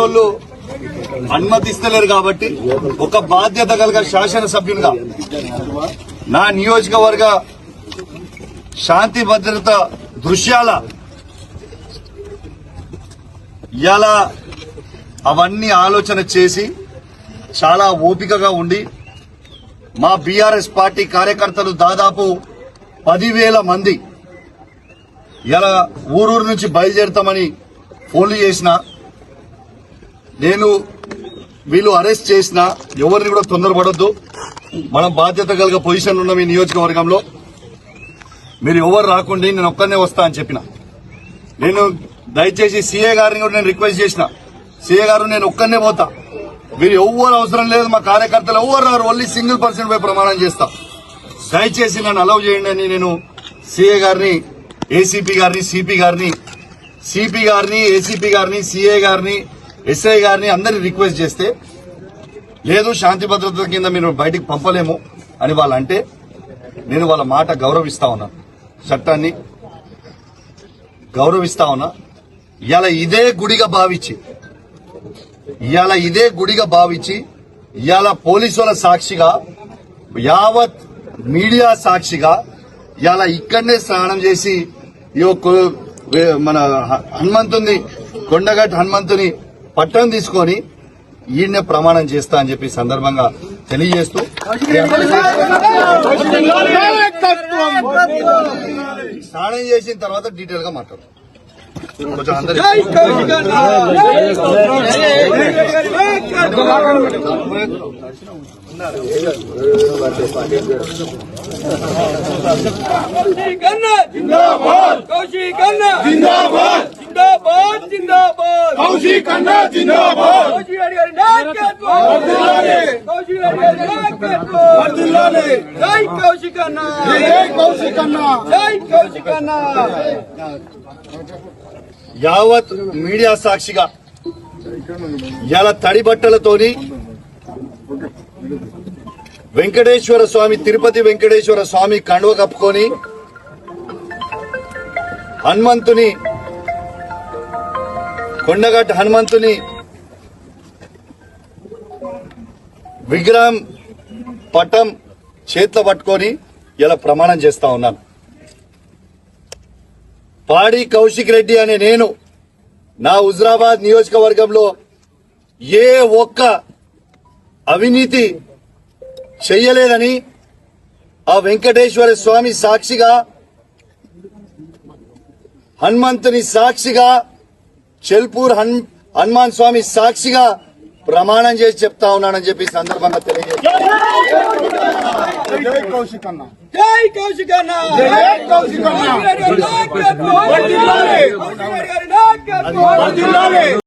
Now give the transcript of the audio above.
వాళ్ళు అనుమతిస్తలేరు కాబట్టి ఒక బాధ్యత కలిగిన శాసనసభ్యునిగా నా నియోజకవర్గ శాంతి భద్రత దృశ్యాల ఇలా అవన్నీ ఆలోచన చేసి చాలా ఓపికగా ఉండి మా బీఆర్ఎస్ పార్టీ కార్యకర్తలు దాదాపు పదివేల మంది ఇలా ఊరూరు నుంచి బయలుదేరుతామని ఫోన్లు చేసిన నేను వీళ్ళు అరెస్ట్ చేసిన ఎవరిని కూడా తొందరపడొద్దు. మనం బాధ్యత కలిగ పొజిషన్ ఉన్న మీ నియోజకవర్గంలో. మీరు ఎవరు రాకుండా నేను ఒక్కనే వస్తా అని చెప్పిన. నేను దయచేసి సీఏ గారిని కూడా నేను రిక్వెస్ట్ చేసిన. సీఏ గారు నేను ఒక్కనే పోతా. మీరు ఎవ్వరు అవసరం లేదు మా కార్యకర్తలు ఎవ్వరు రారు ఓన్లీ సింగిల్ పర్సన్ పై ప్రమాణం చేస్తా. దయచేసి నన్ను అలౌ చేయండి అని నేను సీఏ గారిని ఏసీపీ గారిని సిపి గారిని సిపి గారిని ఏసీపీ గారిని సీఏ గారిని ఎస్ఐ గారిని అందరిని రిక్వెస్ట్ చేస్తే లేదు శాంతి భద్రత కింద మీరు బయటికి పంపలేము అని వాళ్ళు అంటే నేను వాళ్ళ మాట గౌరవిస్తా ఉన్నా. చట్టాన్ని గౌరవిస్తా ఉన్నా. ఇవాళ ఇదే గుడిగా భావించి ఇవాళ ఇదే గుడిగా భావించి ఇవాళ పోలీసుల సాక్షిగా యావత్ మీడియా సాక్షిగా ఇవాళ ఇక్కడనే స్నానం చేసి ఈ మన హనుమంతుని కొండగట్ హనుమంతుని పట్టం తీసుకొని ఈయన్నే ప్రమాణం చేస్తా అని చెప్పి సందర్భంగా తెలియజేస్తూ స్నానం చేసిన తర్వాత డీటెయిల్గా మాట్లాడు. కౌశిక్ కన్నా జిందాబాద్ జిందాబాద్ జిందాబాద్ కౌశిక్ అన్న జిందాబాద్ కౌశిక్ రెడ్డి గారి నాయకత్వం వర్ధిల్లాలి. కౌశిక్ రెడ్డి గారి నాయకత్వం వర్ధిల్లాలి. జై కౌశిక్ అన్న జై కౌశిక్ అన్న జై కౌశిక్ అన్న యావత్ మీడియా సాక్షిగా ఇలా తడి బట్టలతోని వెంకటేశ్వర స్వామి తిరుపతి వెంకటేశ్వర స్వామి కండువ కప్పుకొని హనుమంతుని కొండగట్టు హనుమంతుని విగ్రహం పటం చేతిలో పట్టుకొని ఇలా ప్రమాణం చేస్తా ఉన్నాను. పాడి కౌశిక్ రెడ్డి అనే నేను నా హుజరాబాద్ నియోజకవర్గంలో ఏ ఒక్క అవినీతి చెయ్యలేదని ఆ వెంకటేశ్వర స్వామి సాక్షిగా హనుమంతుని సాక్షిగా చెల్పూర్ హన్ హనుమాన్ స్వామి సాక్షిగా ప్రమాణం చేసి చెప్తా ఉన్నానని చెప్పి ఈ సందర్భంగా తెలియజేస్తాను